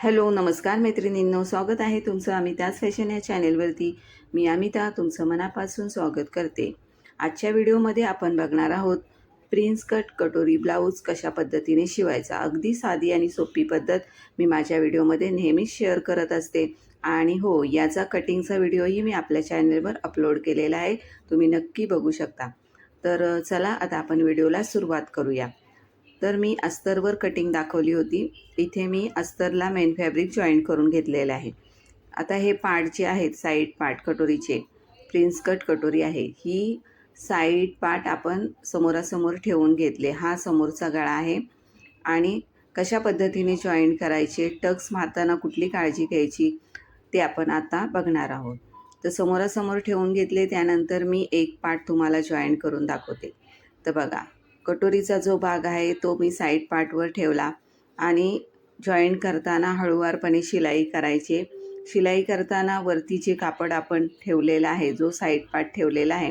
Hello नमस्कार मैत्रिणींनो स्वागत आहे तुमचं अमिताज फॅशन या चॅनेलवरती. मी अमिता तुमचं मनापासून स्वागत करते. आजच्या व्हिडिओमध्ये आपण बघणार आहोत प्रिन्स कट कटोरी ब्लाऊज कशा पद्धतीने शिवायचा. अगदी साधी आणि सोपी पद्धत मी माझ्या व्हिडिओमध्ये नेहमीच शेअर करत असते. आणि हो याचा कटिंगचा व्हिडिओही मी आपल्या चॅनेलवर अपलोड केलेला आहे. तुम्ही नक्की बघू शकता. तर चला आता आपण व्हिडिओला सुरुवात करूया. तर मी अस्तरवर कटिंग दाखवली होती. इथे मी अस्तरला मेन फॅब्रिक जॉईंट करून घेतलेलं आहे. आता हे पार्ट जे आहेत साईड पार्ट कटोरीचे प्रिन्स कट कटोरी आहे ही साईड पार्ट आपण समोरासमोर ठेवून घेतले. हा समोरचा गळा आहे आणि कशा पद्धतीने जॉईंट करायचे टक्स मारताना कुठली काळजी घ्यायची ते आपण आता बघणार आहोत. तर समोरासमोर ठेवून घेतले त्यानंतर मी एक पार्ट तुम्हाला जॉईंट करून दाखवते. तर बघा कटोरीचा जो भाग आहे तो मी साईड पार्टवर ठेवला. आणि जॉईन करताना हळूवारपणे शिलाई करायचे. शिलाई करताना वरती जे कापड आपण ठेवलेला आहे जो साईड पार्ट ठेवलेला आहे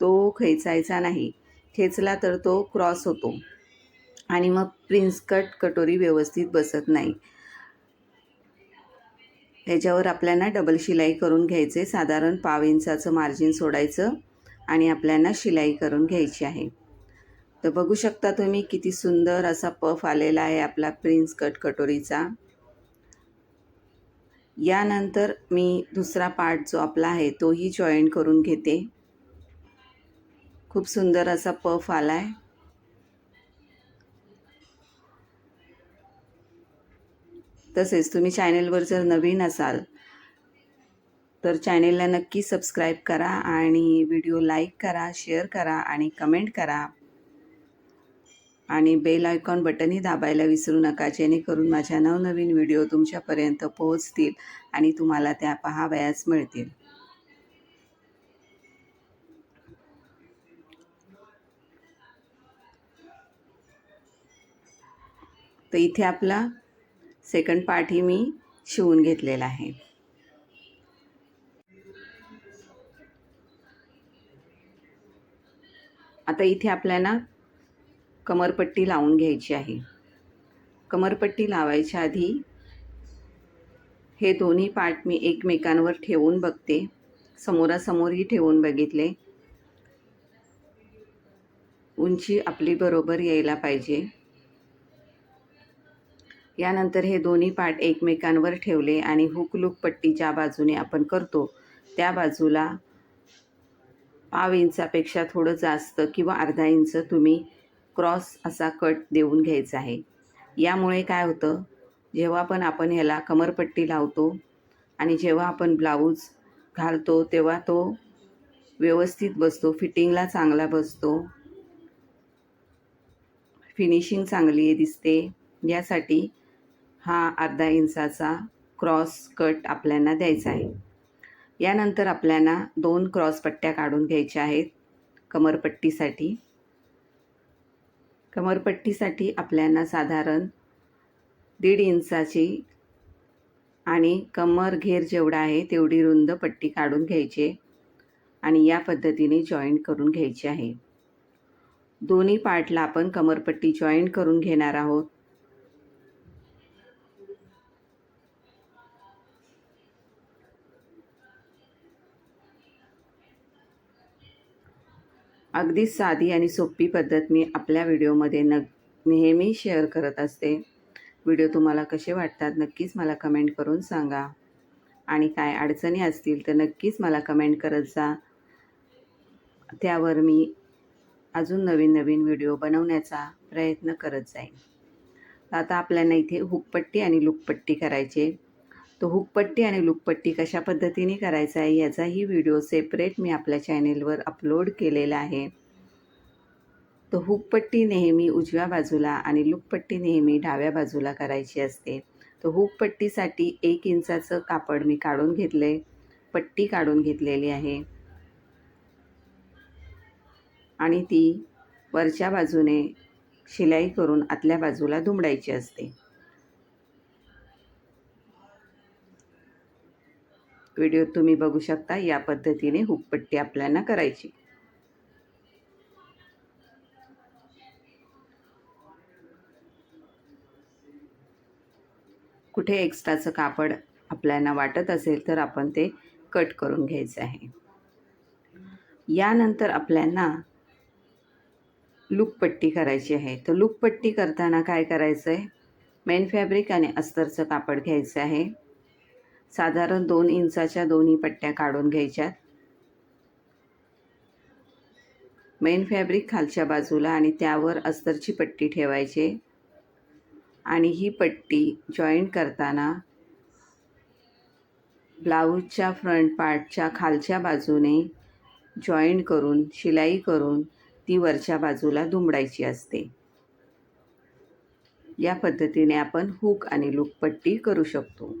तो खेचायचा नाही. खेचला तर तो क्रॉस होतो. आणि मग प्रिन्स कट कटोरी व्यवस्थित बसत नाही. याच्यावर आपल्याला डबल शिलाई करून घ्यायचे. साधारण पाव इंचाचं मार्जिन सोडायचं आणि आपल्याला शिलाई करून घ्यायची आहे. तर बघू शकता तुम्ही किती सुंदर असा पफ आलेला आहे आपला प्रिन्स कट कटोरीचा यानंतर मी दुसरा पार्ट जो आपला आहे तोही जॉईन करून घेते. खूप सुंदर असा पफ आला आहे तसेच तुम्ही चॅनेलवर जर नवीन असाल तर चॅनेलला नक्की सबस्क्राईब करा आणि व्हिडिओ लाईक करा शेअर करा आणि कमेंट करा. आणि बेल आयकॉन बटनही दाबायला विसरू नका जेणेकरून माझ्या नवनवीन व्हिडिओ तुमच्यापर्यंत पोहोचतील आणि तुम्हाला त्या पहावयास मिळतील. तर इथे आपला सेकंड पार्टही मी शिवून घेतलेला आहे. आता इथे आपल्याला कमरपट्टी लावून घ्यायची आहे. कमरपट्टी लावायच्या आधी हे दोन्ही पार्ट मी एकमेकांवर ठेवून बघते. समोरासमोरही ठेवून बघितले. उंची आपली बरोबर यायला पाहिजे. यानंतर हे दोन्ही पार्ट एकमेकांवर ठेवले आणि हुक लुक पट्टी ज्या बाजूने आपण करतो त्या बाजूला पाव इंचापेक्षा थोडं जास्त किंवा अर्धा इंच तुम्ही क्रॉस असा कट देऊन घ्यायचा आहे. यामुळे काय होतं? जेव्हा पण आपण ह्याला कमरपट्टी लावतो आणि जेव्हा आपण ब्लाऊज घालतो तेव्हा तो व्यवस्थित बसतो फिटिंगला चांगला बसतो. फिनिशिंग चांगली दिसते. यासाठी हा अर्धा इंचाचा क्रॉस कट आपल्याला द्यायचा आहे. यानंतर आपल्याला दोन क्रॉस पट्ट्या काढून घ्यायच्या आहेत कमरपट्टीसाठी. कमरपट्टीसाठी आपल्याला साधारण दीड इंचाची आणि कमर घेर जेवढा आहे तेवढी रुंद पट्टी काढून घ्यायची आणि या पद्धतीने जॉईंट करून घ्यायची आहे. दोन्ही पार्टला आपण कमरपट्टी जॉईंट करून घेणार आहोत. अगदी साधी आणि सोपी पद्धत मी आपल्या व्हिडिओमध्ये न नेहमी शेअर करत असते. व्हिडिओ तुम्हाला कसे वाटतात नक्कीच मला कमेंट करून सांगा. आणि काय अडचणी असतील तर नक्कीच मला कमेंट करत जा. त्यावर मी अजून नवीन नवीन व्हिडिओ बनवण्याचा प्रयत्न करत जाईन. आता आपल्याला इथे हुकपट्टी आणि लुकपट्टी करायचे तो हुकपट्टी आणि लुकपट्टी कशा पद्धतीने करायचा आहे याचाही व्हिडिओ सेपरेट मी आपल्या चॅनेलवर अपलोड केलेला आहे. तो हुकपट्टी नेहमी उजव्या बाजूला आणि लुकपट्टी नेहमी डाव्या बाजूला करायची असते. तर हुकपट्टीसाठी एक इंचाचं कापड मी काढून घेतले पट्टी काढून घेतलेली आहे. आणि ती वरच्या बाजूने शिलाई करून आतल्या बाजूला दुमडायची असते. व्हिडिओ तुम्ही बघू शकता या पद्धतीने हुपपट्टी आपल्याला करायची. कुठे एक्स्ट्राचं कापड आपल्याला वाटत असेल तर आपण ते कट करून घ्यायचं आहे. यानंतर आपल्याला लूकपट्टी करायची आहे. तर लूकपट्टी करताना काय करायचं आहे मेन फॅब्रिक आणि अस्तरचं कापड घ्यायचं आहे. साधारण दोन इंचाच्या दोन्ही पट्ट्या काढून घ्यायच्यात. मेन फॅब्रिक खालच्या बाजूला आणि त्यावर अस्तरची पट्टी ठेवायची. आणि ही पट्टी जॉईंट करताना ब्लाऊजच्या फ्रंट पार्टच्या खालच्या बाजूने जॉईंट करून शिलाई करून ती वरच्या बाजूला दुमडायची असते. या पद्धतीने आपण हुक आणि लूक पट्टी करू शकतो.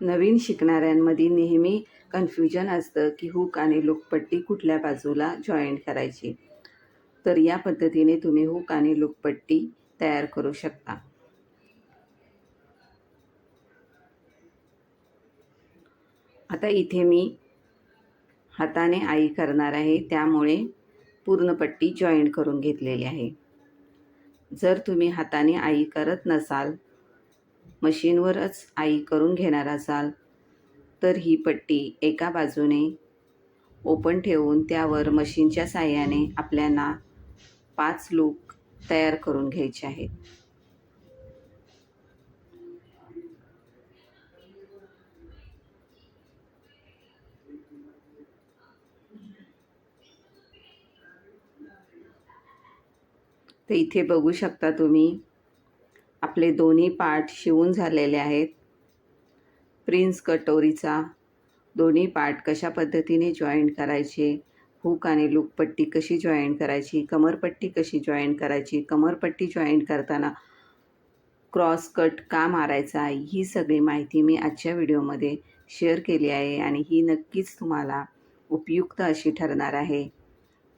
नवीन शिकणाऱ्यांमध्ये नेहमी कन्फ्युजन असतं की हुक आणि लुकपट्टी कुठल्या बाजूला जॉईंट करायची. तर या पद्धतीने तुम्ही हुक आणि लुकपट्टी तयार करू शकता. आता इथे मी हाताने आई करणार आहे त्यामुळे पूर्ण पट्टी जॉईंट करून घेतलेली आहे. जर तुम्ही हाताने आई करत नसाल मशीनवरच आई करून घेणार असाल? तर ही पट्टी एका बाजूने ओपन ठेवून त्यावर मशीनच्या साह्याने आपल्याला पाच लूक तयार करून घ्यायचे आहेत. तर इथे बघू शकता तुम्ही आपले दोन्ही पार्ट शिवून झालेले आहेत. प्रिन्स कटोरीचा दोन्ही पार्ट कशा पद्धतीने जॉईंट करायचे? हुक आणि लूकपट्टी कशी जॉईंट करायची? कमरपट्टी कशी जॉईंट करायची? कमरपट्टी जॉईंट करताना क्रॉस कट का मारायचा? ही सगळी माहिती मी आजच्या व्हिडिओमध्ये शेअर केली आहे आणि ही नक्कीच तुम्हाला उपयुक्त अशी ठरणार आहे.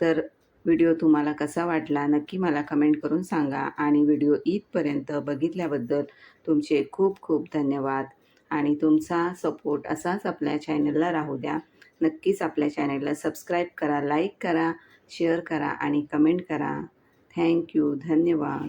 तर व्हिडिओ तुम्हाला कसा वाटला नक्की मला कमेंट करून सांगा आणि व्हिडिओ ईदपर्यंत बघितल्याबद्दल तुमचे खूप खूप धन्यवाद. आणि तुमचा सपोर्ट असाच आपल्या चॅनलला राहू द्या. नक्कीच आपल्या चॅनलला सबस्क्राईब करा लाईक करा शेअर करा आणि कमेंट करा. थँक्यू धन्यवाद.